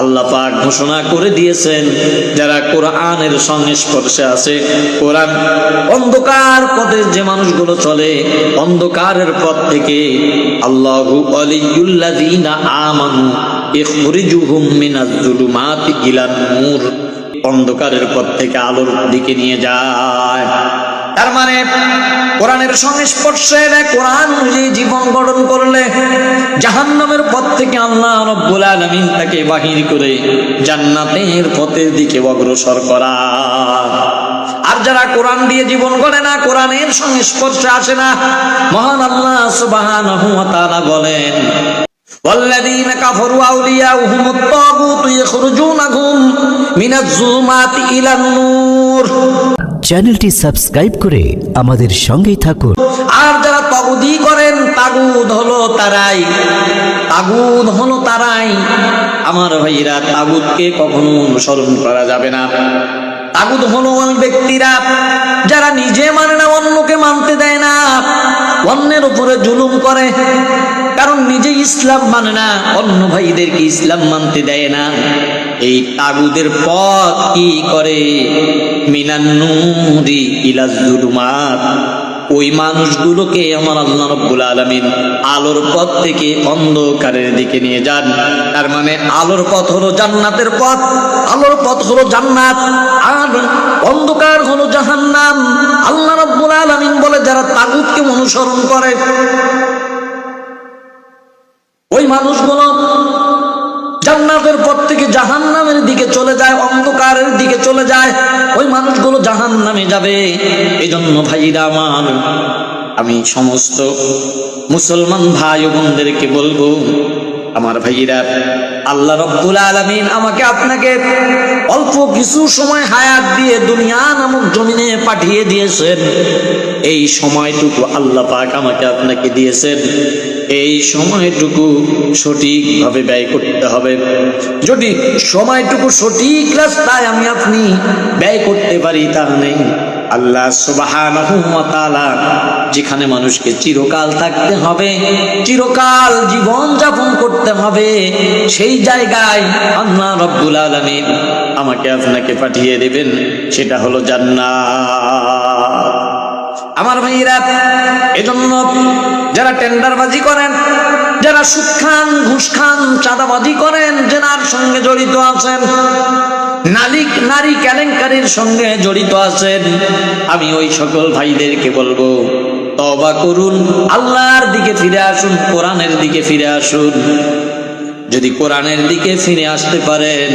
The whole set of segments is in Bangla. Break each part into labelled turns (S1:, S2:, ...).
S1: আল্লাহ পাক ঘোষণা করে দিয়েছেন, যারা কোরআনের সংস্পর্শে আছে, কোরআন অন্ধকার পথে যে মানুষগুলো চলে, অন্ধকারের পথ থেকে আল্লাহু আলিউল্লাযীনা আমানু ইখরিজুহুম মিনাজ জুলুমাতি ইলান নূর অন্ধকারের পথ থেকে আলোর দিকে নিয়ে যায়। তার মানে কোরআনের সংস্পর্শে এলে কোরআন অনুযায়ী জীবন গঠন করলে জাহান্নামের পথ থেকে আল্লাহ রব্বুল আলামিন তাকে বাহির করে জান্নাতের পথের দিকে অগ্রসর করা আর যারা কোরআন দিয়ে জীবন গড়ে না কোরআনের সংস্পর্শে আসে না মহান আল্লাহ সুবহানাহু ওয়া তাআলা বলেন والذين كفروا أولياؤهم الطاغوت يخرجونهم من الظلمات إلى النور
S2: চ্যানেলটি সাবস্ক্রাইব করে আমাদের সঙ্গেই থাকুন।
S1: আর যারা তগুদি করেন তাগুদ হলো তারাই। তাগুদ হলো তারাই। আমার ভাইরা তাগুদকে কখনো অনুসরণ করা যাবে না। তাগুদ হলো ওই ব্যক্তিরা যারা নিজে মানে না, অন্যকে মানতে দেয় না। অন্যের উপরে জুলুম করে। কারণ নিজে ইসলাম মানে না, অন্য ভাইদেরকে ইসলাম মানতে দেয় না। এই তাগুদের পথ কি করে? মিনান্নুরি ইলাজুলুমাত ওই মানুষগুলোকে আমার আল্লাহ রব্বুল আলমিন আলোর পথ থেকে অন্ধকারের দিকে নিয়ে যান। তার মানে আলোর পথ হলো জান্নাতের পথ, আলোর পথ হলো জান্নাত, আর অন্ধকার হলো জাহান্নাম। আল্লাহ রব্বুল আলমিন বলে, যারা তাগুতকে অনুসরণ করে, ওই মানুষগুলো জান্নাতের পর থেকে জাহান্নামের দিকে চলে যায়, অন্ধকারের দিকে চলে যায়, ওই মানুষগুলো জাহান্নামে যাবে। এই জন্য ভাইরা আমার, আমি সমস্ত মুসলমান ভাই বোনদেরকে বলব আমার ভাইরা আল্লাহ রব্বুল আলমিন আমাকে আপনাকে অল্প কিছু সময় হায়াত দিয়ে দুনিয়া নামক জমিনে পাঠিয়ে দিয়েছেন। এই সময়টুকু আল্লাহ পাক আমাকে আপনাকে দিয়েছেন। এই সময়টুকু সঠিকভাবে ব্যয় করতে হবে। যদি সময়টুকু সঠিক রাস্তায় আমি আপনি ব্যয় করতে পারি তা নেই আল্লাহ তাআলা, যেখানে মানুষকে চিরকাল থাকতে হবে, চিরকাল জীবন যাপন করতে হবে। সেই জায়গায় আল্লাহ রব্বুল আলামিন আমাকে আপনাকে পাঠিয়ে দেবেন, সেটা হলো জান্নাত। আমার ভাইরা এজন্য যারা টেন্ডারবাজি করেন, যারা সুদ খান, ঘুষ খান, চাঁদাবাজি করেন, জেনার সঙ্গে জড়িত আছেন নারী নারী কেলেঙ্কারির সঙ্গে জড়িত আছেন, আমি ওই সকল ভাইদেরকে বলব তবা করুন, আল্লাহর দিকে ফিরে আসুন, কোরআনের দিকে ফিরে আসুন। যদি কোরআনের দিকে ফিরে আসতে পারেন,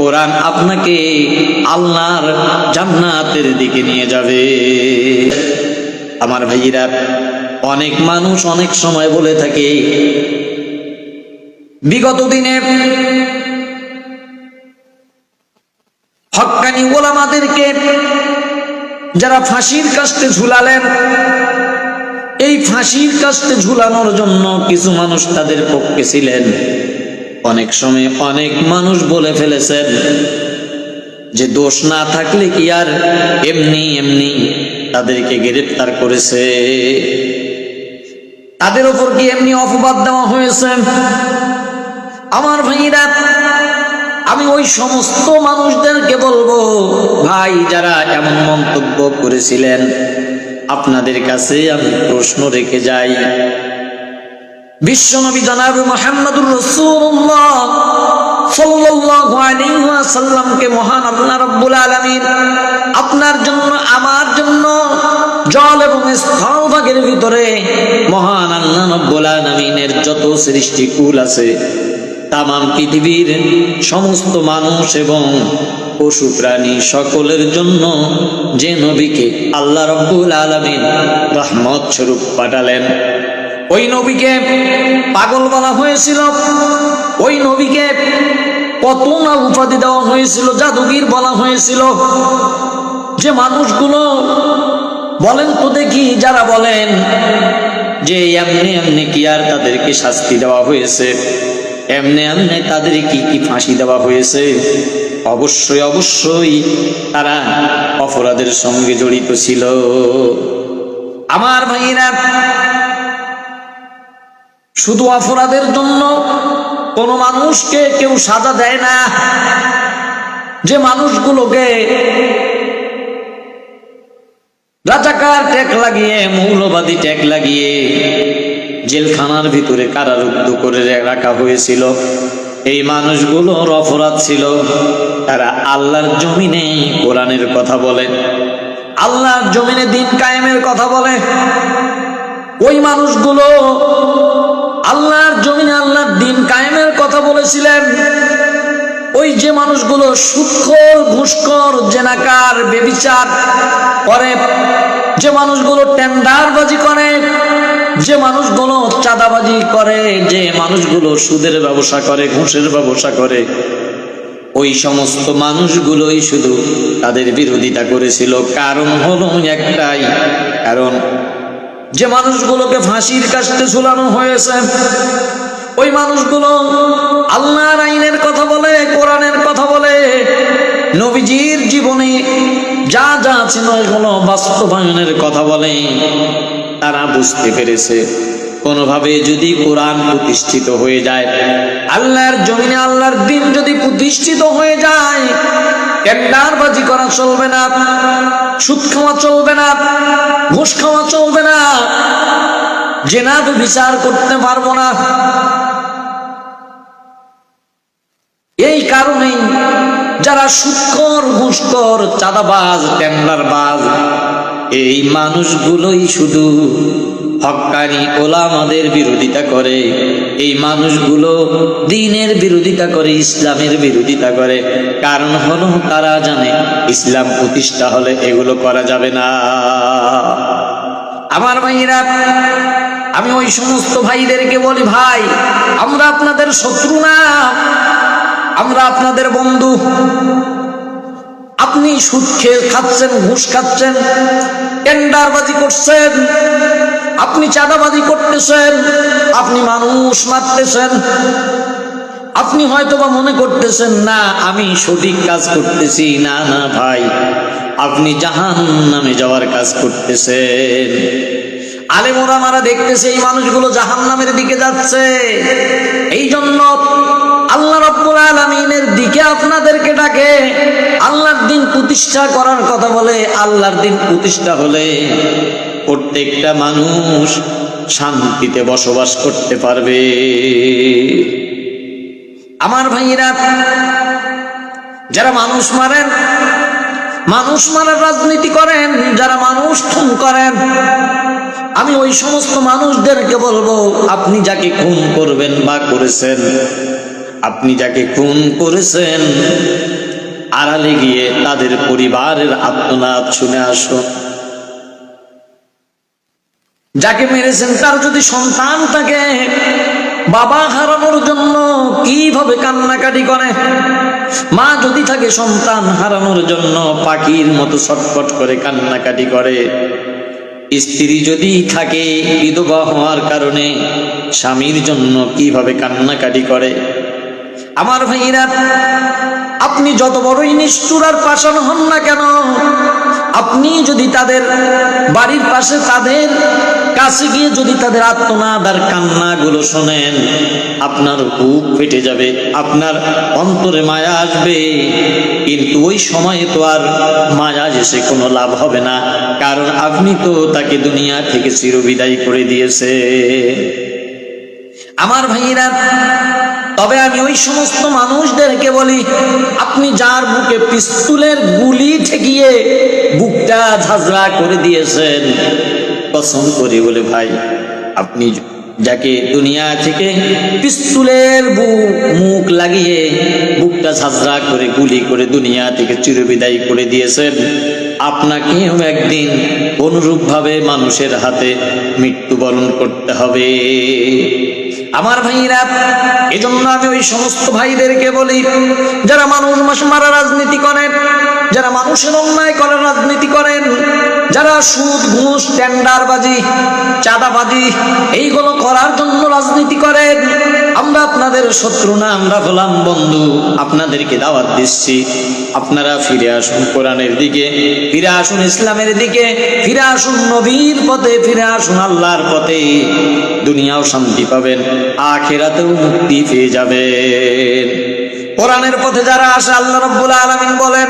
S1: কোরআন আপনাকে আল্লাহর জান্নাতের দিকে নিয়ে যাবে। আমার ভাইয়েরা, অনেক মানুষ অনেক সময় বলে থাকে, বিগত দিনে হক্কানি ওলামাদেরকে যারা ফাঁসির কাস্তে ঝুলালেন এই ফাঁসির কাস্তে ঝুলানোর জন্য কিছু মানুষ তাদের পক্ষে ছিলেন। অনেক সময় অনেক মানুষ বলে ফেলেছেন যে দোষ না থাকলে কি আর এমনি এমনি তাদেরকে গ্রেফতার করেছে। তাদের ওপর কি এমনি অপবাদ দেওয়া হয়েছে? আমার ভাইরা, আমি ওই সমস্ত মানুষদেরকে বলব, ভাই, যারা এমন মন্তব্য করেছিলেন আপনাদের কাছে আমি প্রশ্ন রেখে যাই। বিশ্বনবী জনাব মোহাম্মদুর রসুল্লাহ আপনার জন্য, আমার জন্য জল এবং মহান যত আছে, তামাম পৃথিবীর সমস্ত মানুষ এবং পশু প্রাণী সকলের জন্য যে নবীকে আল্লাহ রব্বুল আলামিন রহমত স্বরূপ পাঠালেন। ওই নবীকে পাগল বলা হয়েছিল। ওই নবীকে কত না উপাধি দেওয়া হয়েছিল, জাদুগির বলা হয়েছিল। যে মানুষগুলো বলেন তো দেখি, যারা বলেন যে এমনি এমনি কি আর তাদেরকে শাস্তি দেওয়া হয়েছে? এমনি এমনি তাদের কি কি ফাঁসি দেওয়া হয়েছে? অবশ্যই অবশ্যই তারা অপরাধের সঙ্গে জড়িত ছিল। আমার ভাইরা শুধু অপরাধের জন্য কোন মানুষকে কেউ সাজা দেয় না। যে মানুষগুলোকে রাজাকার ট্যাগ লাগিয়ে, মৌলবাদী ট্যাগ লাগিয়ে জেলখানার ভিতরে কারারুদ্ধ করে রাখা হয়েছিল। এই মানুষগুলোর অপরাধ ছিল। তারা আল্লাহর জমিনে কোরআনের কথা বলে। আল্লাহর জমিনে দিন কায়েমের কথা বলে। ওই মানুষগুলো আল্লাহর জমিনে আল্লাহর দিন কায়েমের কথা বলেছিলেন। ওই যে মানুষগুলো সুৎখর, ঘুষখর, জেনাকার, বেবিচার করে, যে মানুষগুলো টেন্ডারবাজি করে যে মানুষগুলো চাঁদাবাজি করে, যে মানুষগুলো সুদের ব্যবসা করে, ঘুষের ব্যবসা করে, ওই সমস্ত মানুষগুলোই শুধু তাদের বিরোধিতা করেছিল। কারণ হলো একটাই, কারণ যে মানুষগুলোকে ফাঁসির কাস্তে ঝুলানো হয়েছে, ওই মানুষগুলো আল্লাহর আইনের কথা বলে, কোরআনের কথা বলে, নবীজির জীবনে যা যা ছিল এগুলো বাস্তবায়নের কথা বলে। তারা বুঝতে পেরেছে। কোনোভাবে যদি কোরআন প্রতিষ্ঠিত হয়ে যায়, আল্লাহর জমিনে আল্লাহর দিন যদি প্রতিষ্ঠিত হয়ে যায় টেন্ডারবাজি করা চলবে না, সুদ খাওয়া চলবে না, ঘুষ খাওয়া চলবে না জেনাব বিচার করতে পারব না। এই কারণেই যারা সুৎকর ঘুষকর চাঁদাবাজ, টেন্ডারবাজ এই মানুষগুলোই শুধু হক্কানি ওলামাদের বিরোধিতা করে। এই মানুষগুলো দিনের বিরোধিতা করে, ইসলামের বিরোধিতা করে। কারণ হল তারা জানে, ইসলাম প্রতিষ্ঠা হলে এগুলো করা যাবে না। আমার ভাইরা আমি ওই সমস্ত ভাইদেরকে বলি, ভাই, আমরা আপনাদের শত্রু না। আমরা আপনাদের বন্ধু। আপনি সুদ খেয়ে খাচ্ছেন, ঘুষ খাচ্ছেন, টেন্ডারবাজি করছেন, আপনি চাঁদাবাজি করতেছেন, আপনি মানুষ মারতেছেন, আপনি হয়তো বা মনে করতেছেন, না, আমি সঠিক কাজ করতেছি। না না, ভাই, আপনি জাহান নামে যাওয়ার কাজ করতেছেন। আলেমোরা মারা দেখতেছে, এই মানুষগুলো জাহান নামের দিকে যাচ্ছে। এই জন্য আল্লাহ রব্বুল আলমিনের দিকে আপনাদেরকে ডাকে। আল্লাহর দিন প্রতিষ্ঠা করার কথা বলে আল্লাহর দিন প্রতিষ্ঠা হলে প্রত্যেকটা মানুষ শান্তিতে বসবাস করতে পারবে। আমার ভাইয়েরা, যারা মানুষ মারেন, মানুষ মারার রাজনীতি করেন, যারা মানুষ খুন করেন, আমি ওই সমস্ত মানুষদেরকে বলব, আপনি যাকে খুন করবেন বা করেছেন আপনি যাকে খুন করেছেন, আড়ালে গিয়ে তাদের পরিবারের আত্মনাদ শুনে আসুন। যাকে মেরেছেন, তার যদি সন্তান থাকে, বাবা হারানোর জন্য কীভাবে কান্নাকাটি করে? মা যদি থাকে, সন্তান হারানোর জন্য পাখির মতো ছটফট করে কান্নাকাটি করে। স্ত্রী যদি থাকে, বিধবা হওয়ার কারণে স্বামীর জন্য কীভাবে কান্নাকাটি করে? আমার ভাইরা আপনি যত বড়ই নিষ্ঠুর আর হন না কেন, আপনি যদি তাদের বাড়ির পাশে তাদের কাছে গিয়ে যদি তাদের আত্মনাদ আর কান্নাগুলো শোনেন, আপনার বুক ফেটে যাবে, আপনার অন্তরে মায়া আসবে। কিন্তু ওই সময়ে তো আর মায়া এসে কোনো লাভ হবে না, কারণ আপনি তো তাকে দুনিয়া থেকে চিরবিদায় করে দিয়েছে আমার ভাইয়েরা তবে আমি ওই সমস্ত মানুষদেরকে বলি, আপনি যার বুকে পিস্তুলের গুলি ঠেকিয়ে বুকটা ঝাঁঝরা করে দিয়েছেন পছন্দ করি বলে ভাই, আপনি যাকে দুনিয়া থেকে পিস্তুলের মুখ লাগিয়ে বুকটা ঝাঁঝরা করে, গুলি করে দুনিয়া থেকে চিরবিদায় করে দিয়েছেন, আপনাকেও একদিন অনুরূপভাবে মানুষের হাতে মৃত্যুবরণ করতে হবে। আমার ভাইরা এজন্য আমি ওই সমস্ত ভাইদেরকে বলি যারা মানুষ মাস মারা রাজনীতি করেন যারা মানুষের অন্যায় করে, রাজনীতি করেন, যারা সুদ, ঘুষ, টেন্ডারবাজি, চাঁদাবাজি, এইগুলো করার জন্য রাজনীতি করেন, আমরা আপনাদের শত্রু না, আমরা হলাম বন্ধু, আপনাদেরকে দাওয়াত দিচ্ছি। আপনারা ফিরে আসুন কোরআনের দিকে, ফিরে আসুন ইসলামের দিকে, ফিরে আসুন নবীর পথে, ফিরে আসুন আল্লাহর পথে। দুনিয়াও শান্তি পাবেন, আখেরাতেও মুক্তি পেয়ে যাবেন। কোরআনের পথে যারা আসে, আল্লাহ রাব্বুল আলামিন বলেন,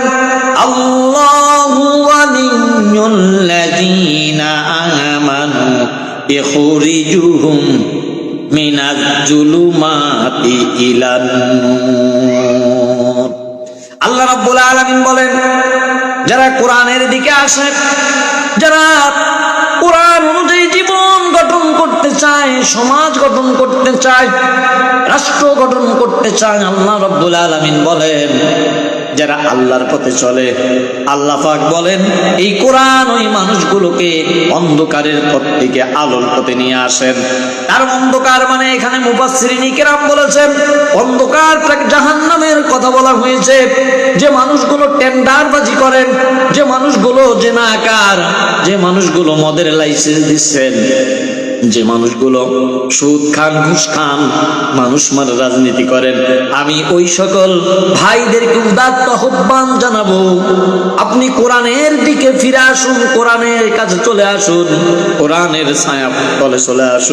S1: আল্লাহু আল্লাহ রাব্বুল আলমিন বলেন, যারা কোরআনের দিকে আসে, যারা কোরআন অনুযায়ী জীবন চায়, সমাজ গঠন করতে চায়, রাষ্ট্র গঠন করতে চায়, আল্লাহ রব্বুল আলামিন বলেন, যারা আল্লাহর পথে চলে, আল্লাহ পাক বলেন, এই কোরআন ওই মানুষগুলোকে অন্ধকারের পথ থেকে আলোর পথে নিয়ে আসেন। আর অন্ধকার মানে এখানে মুবাসসিরিনী কেরাম বলেছেন অন্ধকারটাকে জাহান্নামের কথা বলা হয়েছে। যে মানুষগুলো টেন্ডারবাজি করেন, যে মানুষগুলো জেনাকার, যে মানুষগুলো মদের লাইসেন্স দিচ্ছেন যে মানুষগুলো সুদ খান, ঘুষ খান, মানুষ মানে রাজনীতি করেন। আমি ওই সকল ভাইদেরকে উদাত্ত আহ্বান জানাব। আপনি কোরআনের দিকে ফিরে আসুন, কোরআনের কাছে চলে আসুন, কোরআনের ছায়া তলে চলে আসুন।